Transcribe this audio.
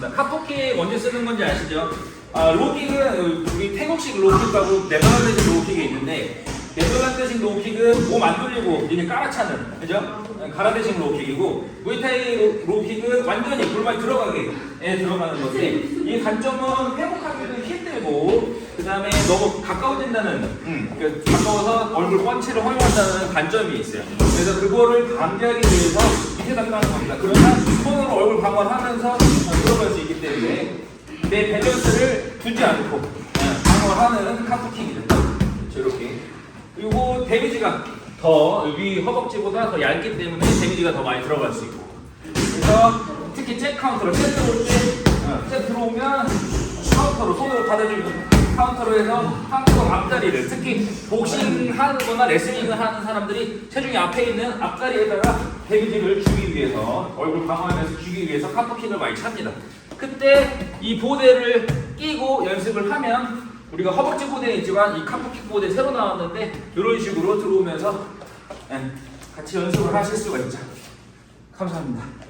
맞습니다. 카포킥 언제 쓰는 건지 아시죠? 아, 로킥은 우리 태국식 로킥하고 네덜란드식 로킥이 있는데 네덜란드식 로킥은 몸 안 돌리고 이제 깔아차는 그죠? 가라데식 로킥이고 무에타이 로- 로킥은 완전히 골반이 들어가게 예, 들어가는 건데 이 단점은 회복하기도 힘들고 그 다음에 너무 가까워진다는 음, 그 가까워서 얼굴 펀치를 허용한다는 단점이 있어요. 그래서 그거를 방지하기 위해서 밑에다 까는 겁니다. 그러면 손으로 얼굴 방어하면서 들어갈 수 있기 때문에 내 밸런스를 두지 않고 예, 방어하는 카프킹입니다. 이렇게. 그리고 데미지가 더위 허벅지보다 더 얇기 때문에 데미지가 더 많이 들어갈 수 있고. 그래서 특히 잭 카운터로 셋 들어올 때, 어, 셋 들어오면 카운터로 손으로 받아주면 카운터로 해서 한쪽 앞다리를 특히 복싱 하는 거나 레슬링을 하는 사람들이 체중이 앞에 있는 앞다리에다가 데미지를 주기 위해서 얼굴 방어하면서 주기 위해서 카프킥을 많이 찹니다. 그때 이 보대를 끼고 연습을 하면 우리가 허벅지 보대는 있지만 이 카프킥 보대 새로 나왔는데 이런 식으로 들어오면서 예, 같이 연습을 하실 수가 있죠. 감사합니다.